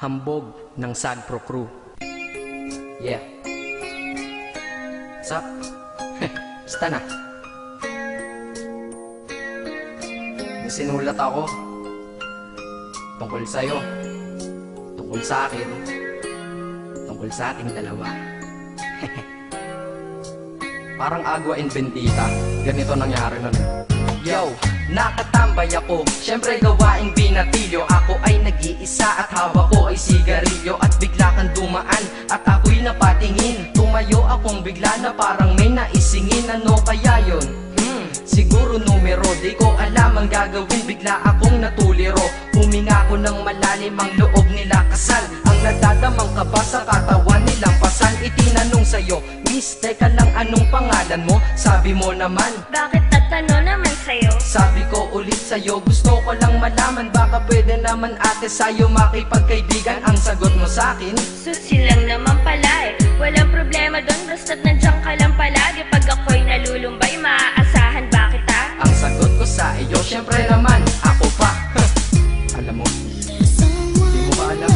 Hambog ng Sagpro Crew. Yeah. Sup? Basta na. Sinulat ako. Tungkol sa'yo. Tungkol sa akin. Tungkol sa ating dalawa. Parang agwa and bendita. Ganito nangyari nun. Yo, nakatambay ako. Siyempre gawaing binatilyo. Ako ay nag-iisa at hawak ko ay sigarilyo. At bigla kang dumaan at ako'y napatingin. Tumayo akong bigla na parang may naisingin. Ano kaya yun? Hmm, siguro numero. Di ko alam ang gagawin. Bigla akong natuliro. Huminga ko ng malalim ang loob nila. Kasal Ang nadadamang kaba sa katawan nilang pasan. Itinanong sa'yo Miss, teka lang anong pangalan mo? Sabi mo naman Bakit at ano naman sa'yo? sabi ko ulit sa'yo Gusto ko lang malaman Baka pwede naman ate sa'yo Makipagkaibigan. Ang sagot mo sa'kin Susi lang naman pala eh. Walang problema doon Basta't nandiyan ka lang palagi. Pag ako'y nalulumbay Maaasahan ba kita? Ang sagot ko sa iyo Syempre naman Ako pa. Alam mo Di mo ba alam?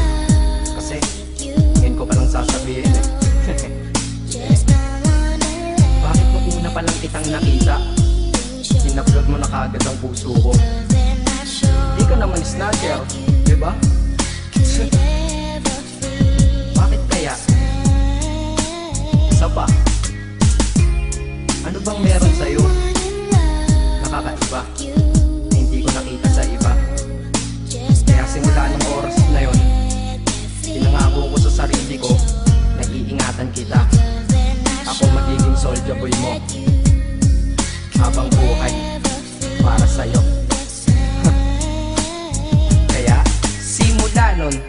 Kasi Ngayon ko palang sasabihin eh. Bakit mo una pa lang kitang nakita Inupload mo na kagad ang puso ko Di ka naman snatcher Di ba?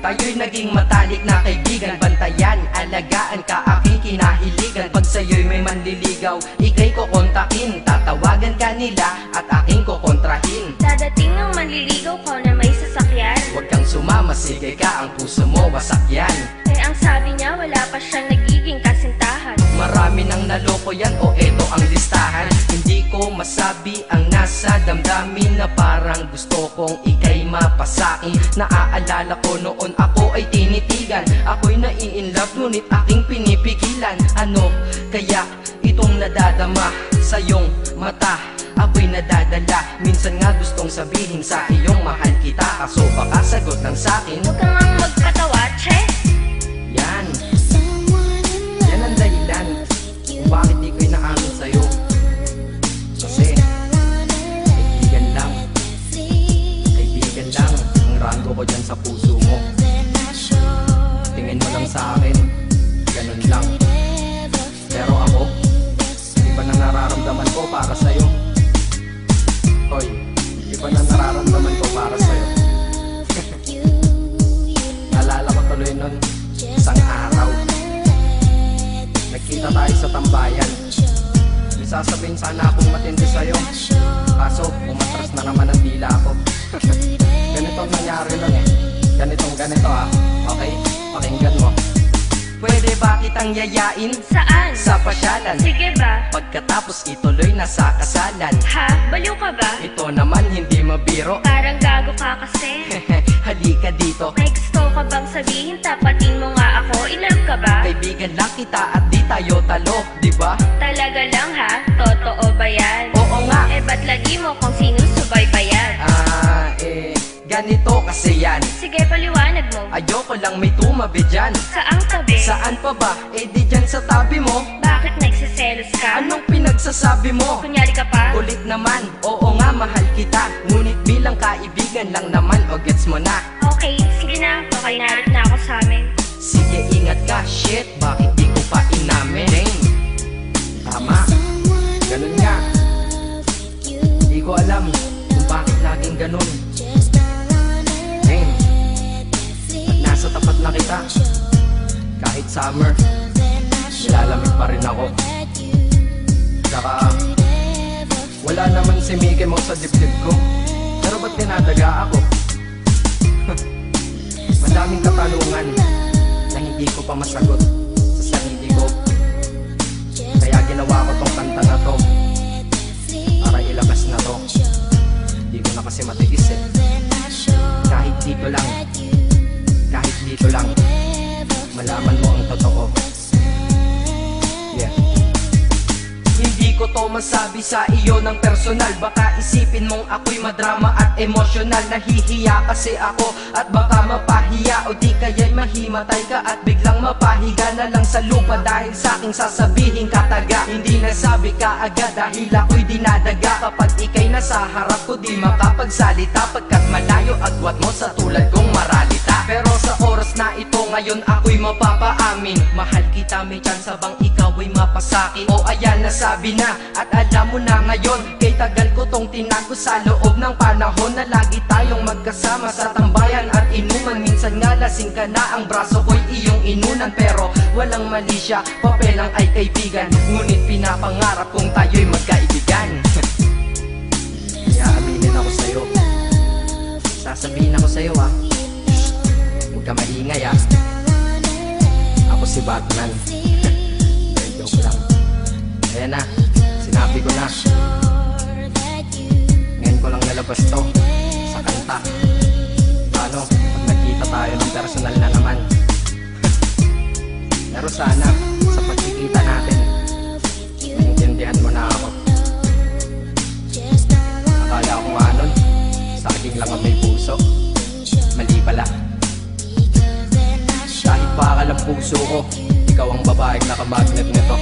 Tayo'y naging matalik na kaibigan. Bantayan, alagaan ka aking kinahiligan. Pag sa'yo'y may manliligaw Ika'y kukontakin Tatawagan ka nila at aking kukontrahin ko masabi ang nasa damdamin Na parang gusto kong ikay mapasain. Naaalala ko noon ako ay tinitigan. Ako'y nai-inlove ngunit aking pinipigilan. Ano kaya itong nadadama sa iyong mata? Ako'y nadadala. Minsan nga gustong sabihin sa iyong mahal kita. Kaso baka sagot lang sa'kin Huwag kang ang nun Isang araw Nagkita tayo sa tambayan. May sasabihin sana akong matindi sa'yo. Kaso umatras na naman ang dila ko Ganito ang nangyari nun eh. Ganitong ganito ah. Okay, pakinggan mo. Pwede ba kitang yayain? Saan? sa pasyalan? Sige ba? Pagkatapos ituloy na sa kasalan. Ha? Baliw ka ba? Ito naman hindi mabiro. Parang gago ka kasi. Halika dito. May ka bang sabihin? Tapatin mo nga ako Inlove ka ba? Kaibigan lang kita at di tayo talo, di ba? Talaga lang ha? Totoo ba yan? Oo nga, Eh ba't lagi mo kung sinusubaybayan? Ah, eh, ganito kasi yan Sige paliwanag mo Ayoko lang may tumabi dyan Saang tabi? Saan pa ba? Eh di dyan sa tabi mo Bakit nagsiselos ka? Anong pinagsasabi mo? Kunyari ka pa? Ulit naman, oo nga mahal kita Ngunit bilang kaibigan lang naman o gets mo na Okay, na. Na ako sa amin. Sige ingat ka, shit Bakit di ko pa inamin? Dang, tama Ganun nga Di ko alam kung bakit laging ganun Dang, at nasa tapat na kita Kahit summer Nilalamig pa rin ako Saka Wala naman si Mickey Mouse sa dibdib ko Pero ba't dinadaga ako? Madaming katanungan Na hindi ko pa masagot Sa sarili ko. Kaya ginawa ko tong kanta na to Para ilabas na to. Hindi ko na kasi matiis eh Kahit dito lang Kahit dito lang Malaman mo masabi sa iyo ng personal. Baka isipin mong ako'y madrama at emosyonal. Nahihiya kasi ako at baka mapahiya. O di kaya'y mahimatay ka at biglang mapahiga na lang sa lupa. Dahil sa aking sasabihin kataga Hindi nasabi ka agad. Dahil ako'y dinadaga. Kapag ikay nasa harap ko di makapagsalita. Pagkat malayo agwat mo sa tulad kong maralita. Pero sa oras na ito ngayon ako'y mapapaamin. Mahal kita may chance bang ikaw ay mapasaki. O ayan nasabi na at alam mo na ngayon Kay tagal ko tong tinago sa loob ng panahon Na lagi tayong magkasama sa tambayan at inuman. Minsan nga lasing ka na ang braso ko'y iyong inunan. Pero walang mali siya, papelang ay kaibigan. Ngunit pinapangarap kong tayo'y magkaibigan. Kaya aminin ako sa'yo. Sasabihin ako sa'yo ah. Huwag ka maingay ah. Ako si Batman Joke lang. Ayan na, sinabi ko na. Ngayon ko lang nalabas to Sa kanta. Paano, pag nagkita tayo ng personal na naman. Pero sana, sa pagkikita natin Maintindihan mo na ako. Akala ko nga nun Saging lang ang may puso. Mali pala. Kahit bakal ang puso ko Ikaw ang babaeng nakamagnet nito